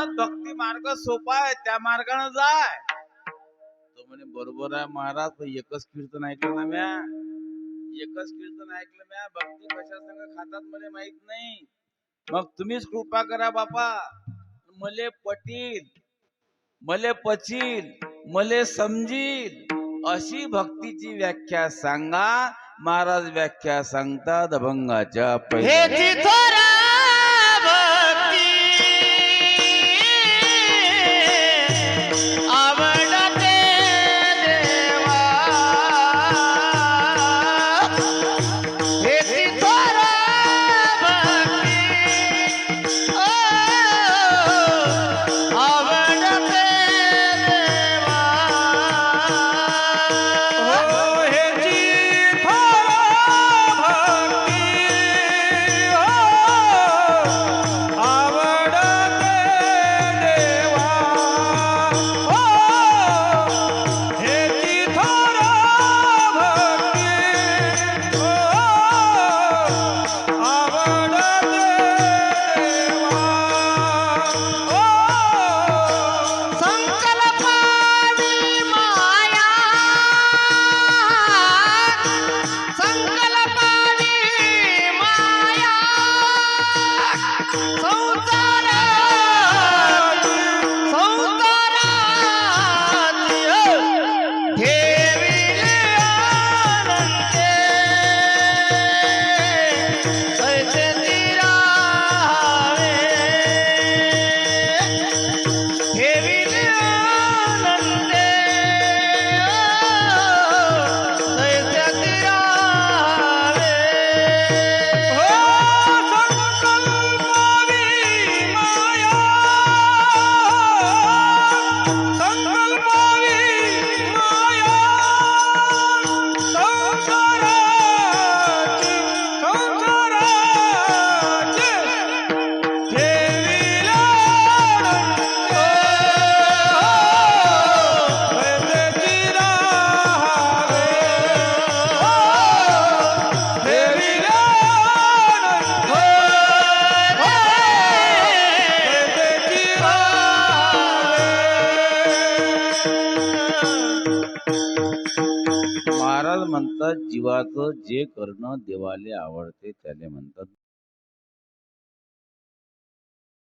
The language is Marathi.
म्हणतात भक्ती मार्ग सोपा आहे त्या मार्गाने जाय. तो म्हणे बरोबर आहे महाराज एकच कीर्तन ऐकलं ना म्या? एकच कीर्तन ऐकलं म्या? भक्ती कशा संग खातात मला माहीत नाही. मग तुम्हीच कृपा करा बापा. मले पटील मले पचील मले समजील. अशी भक्तीची व्याख्या सांगा. महाराज व्याख्या सांगतात अभंगाच्या पहिले 走在 म्हणतात जीवाचं जे करणं देवाले आवडते त्याले म्हणतात.